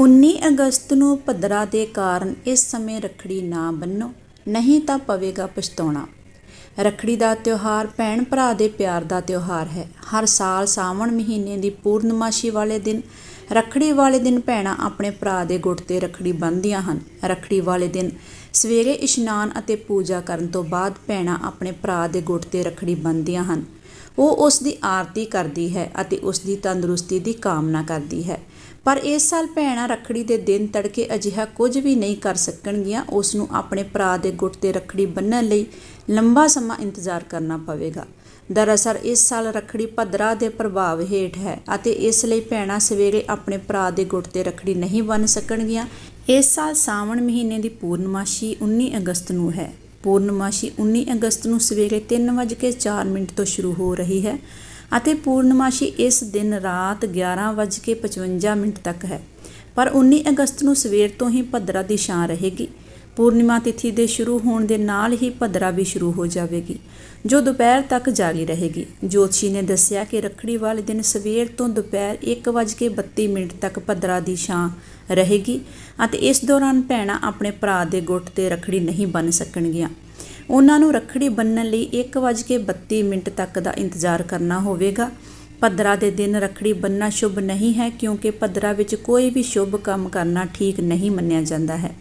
19 ਅਗਸਤ ਨੂੰ ਭੱਦਰਾ ਦੇ ਕਾਰਨ ਇਸ ਸਮੇਂ ਰੱਖੜੀ ਨਾ ਬੰਨੋ, ਨਹੀਂ ਤਾਂ ਪਵੇਗਾ ਪਛਤਾਉਣਾ। ਰੱਖੜੀ ਦਾ ਤਿਉਹਾਰ ਭੈਣ ਭਰਾ ਦੇ ਪਿਆਰ ਦਾ ਤਿਉਹਾਰ ਹੈ। ਹਰ ਸਾਲ ਸਾਵਣ ਮਹੀਨੇ ਦੀ ਪੂਰਨਮਾਸ਼ੀ ਵਾਲੇ ਦਿਨ ਰੱਖੜੀ ਵਾਲੇ ਦਿਨ ਭੈਣਾਂ ਆਪਣੇ ਭਰਾ ਦੇ ਗੁੱਟ ਤੇ ਰੱਖੜੀ ਬੰਨ੍ਹਦੀਆਂ ਹਨ। ਰੱਖੜੀ ਵਾਲੇ ਦਿਨ ਸਵੇਰੇ ਇਸ਼ਨਾਨ ਅਤੇ ਪੂਜਾ ਕਰਨ ਤੋਂ ਬਾਅਦ ਭੈਣਾਂ ਆਪਣੇ ਭਰਾ ਦੇ ਗੁੱਟ ਤੇ ਰੱਖੜੀ ਬੰਨ੍ਹਦੀਆਂ ਹਨ। ਉਹ ਉਸ ਦੀ ਆਰਤੀ ਕਰਦੀ ਹੈ ਅਤੇ ਉਸ ਦੀ ਤੰਦਰੁਸਤੀ ਦੀ ਕਾਮਨਾ ਕਰਦੀ ਹੈ। ਪਰ ਇਸ ਸਾਲ ਭੈਣਾਂ ਰੱਖੜੀ ਦੇ ਦਿਨ ਤੜਕੇ ਅਜਿਹਾ ਕੁਝ ਵੀ ਨਹੀਂ ਕਰ ਸਕਣਗੀਆਂ। ਉਸ ਨੂੰ ਆਪਣੇ ਭਰਾ ਦੇ ਗੁੱਟ ਤੇ ਰੱਖੜੀ ਬੰਨ੍ਹਣ ਲਈ ਲੰਬਾ ਸਮਾਂ ਇੰਤਜ਼ਾਰ ਕਰਨਾ ਪਵੇਗਾ। ਦਰਅਸਲ ਇਸ ਸਾਲ ਰੱਖੜੀ ਭੱਦਰਾ ਦੇ ਪ੍ਰਭਾਵ ਹੇਠ ਹੈ ਅਤੇ ਇਸ ਲਈ ਭੈਣਾਂ ਸਵੇਰੇ ਆਪਣੇ ਭਰਾ ਦੇ ਗੁੱਟ ਤੇ ਰੱਖੜੀ ਨਹੀਂ ਬੰਨ੍ਹ ਸਕਣਗੀਆਂ। ਇਸ ਸਾਲ ਸਾਵਣ ਮਹੀਨੇ ਦੀ ਪੂਰਨਮਾਸ਼ੀ 19 ਅਗਸਤ ਨੂੰ ਹੈ। ਪੂਰਨਮਾਸ਼ੀ 19 ਅਗਸਤ ਨੂੰ ਸਵੇਰੇ 3:04 ਮਿੰਟ ਤੋਂ ਸ਼ੁਰੂ ਹੋ ਰਹੀ ਹੈ ਅਤੇ ਪੂਰਨਮਾਸ਼ੀ ਇਸ ਦਿਨ ਰਾਤ 11:55 ਮਿੰਟ ਤੱਕ ਹੈ। ਪਰ 19 ਅਗਸਤ ਨੂੰ ਸਵੇਰ ਤੋਂ ਹੀ ਭੱਦਰਾ ਦੀ ਛਾਂ ਰਹੇਗੀ। ਪੂਰਨਿਮਾ ਤਿਥੀ ਦੇ ਸ਼ੁਰੂ ਹੋਣ ਦੇ ਨਾਲ ਹੀ ਭੱਦਰਾ ਵੀ ਸ਼ੁਰੂ ਹੋ ਜਾਵੇਗੀ, ਜੋ ਦੁਪਹਿਰ ਤੱਕ ਜਾਰੀ ਰਹੇਗੀ। ਜੋਤਸ਼ੀ ਨੇ ਦੱਸਿਆ ਕਿ ਰੱਖੜੀ ਵਾਲੇ ਦਿਨ ਸਵੇਰ ਤੋਂ ਦੁਪਹਿਰ 1:32 ਮਿੰਟ ਤੱਕ ਭੱਦਰਾ ਦੀ ਛਾਂ ਰਹੇਗੀ ਅਤੇ ਇਸ ਦੌਰਾਨ ਭੈਣਾਂ ਆਪਣੇ ਭਰਾ ਦੇ ਗੁੱਟ ਤੇ ਰੱਖੜੀ ਨਹੀਂ ਬੰਨ ਸਕਣਗੀਆਂ। ਉਹਨਾਂ ਨੂੰ ਰੱਖੜੀ ਬੰਨਣ ਲਈ 1:32 ਮਿੰਟ ਤੱਕ ਦਾ ਇੰਤਜ਼ਾਰ ਕਰਨਾ ਹੋਵੇਗਾ। ਭੱਦਰਾ ਦੇ ਦਿਨ ਰੱਖੜੀ ਬੰਨਣਾ ਸ਼ੁਭ ਨਹੀਂ ਹੈ ਕਿਉਂਕਿ ਭੱਦਰਾ ਵਿੱਚ ਕੋਈ ਵੀ ਸ਼ੁਭ ਕੰਮ ਕਰਨਾ ਠੀਕ ਨਹੀਂ ਮੰਨਿਆ ਜਾਂਦਾ ਹੈ।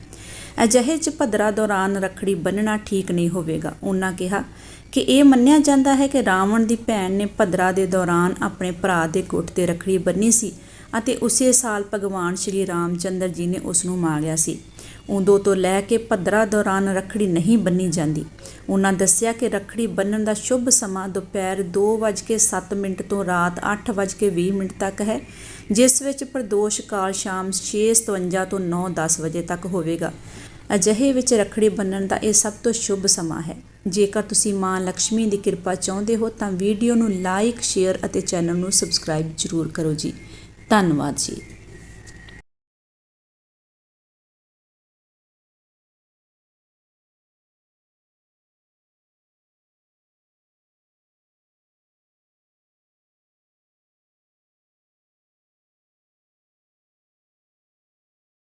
ਅਜਿਹੇ 'ਚ ਭੱਦਰਾ ਦੌਰਾਨ ਰੱਖੜੀ ਬੰਨ੍ਹਣਾ ਠੀਕ ਨਹੀਂ ਹੋਵੇਗਾ। ਉਹਨਾਂ ਕਿਹਾ ਕਿ ਇਹ ਮੰਨਿਆ ਜਾਂਦਾ ਹੈ ਕਿ ਰਾਵਣ ਦੀ ਭੈਣ ਨੇ ਭੱਦਰਾ ਦੇ ਦੌਰਾਨ ਆਪਣੇ ਭਰਾ ਦੇ ਗੁੱਟ ਤੇ ਰੱਖੜੀ ਬੰਨੀ ਸੀ ਅਤੇ ਉਸੇ ਸਾਲ ਭਗਵਾਨ ਸ਼੍ਰੀ ਰਾਮਚੰਦਰ ਜੀ ਨੇ ਉਸ ਨੂੰ ਮਾਰਿਆ ਸੀ। ਉਦੋਂ ਤੋਂ ਲੈ ਕੇ ਭੱਦਰਾ ਦੌਰਾਨ ਰੱਖੜੀ ਨਹੀਂ ਬੰਨੀ ਜਾਂਦੀ। ਉਹਨਾਂ ਦੱਸਿਆ ਕਿ ਰੱਖੜੀ ਬੰਨਣ ਦਾ ਸ਼ੁਭ ਸਮਾਂ ਦੁਪਹਿਰ 2:07 ਮਿੰਟ ਤੋਂ ਰਾਤ 8:20 ਮਿੰਟ ਤੱਕ ਹੈ, ਜਿਸ ਵਿੱਚ ਪ੍ਰਦੋਸ਼ ਕਾਲ ਸ਼ਾਮ 6:57 ਤੋਂ 9:10 ਵਜੇ ਤੱਕ ਹੋਵੇਗਾ। ਅਜਿਹੇ ਵਿੱਚ ਰੱਖੜੀ ਬੰਨਣ ਦਾ ਇਹ ਸਭ ਤੋਂ ਸ਼ੁਭ ਸਮਾਂ ਹੈ। ਜੇਕਰ ਤੁਸੀਂ ਮਾਂ ਲక్ష్ਮੀ ਦੀ ਕਿਰਪਾ ਚਾਹੁੰਦੇ ਹੋ, ਤਾਂ ਵੀਡੀਓ ਨੂੰ ਲਾਈਕ, ਸ਼ੇਅਰ ਅਤੇ ਚੈਨਲ ਨੂੰ ਸਬਸਕ੍ਰਾਈਬ ਜ਼ਰੂਰ ਕਰੋ ਜੀ। ਧੰਨਵਾਦ ਜੀ।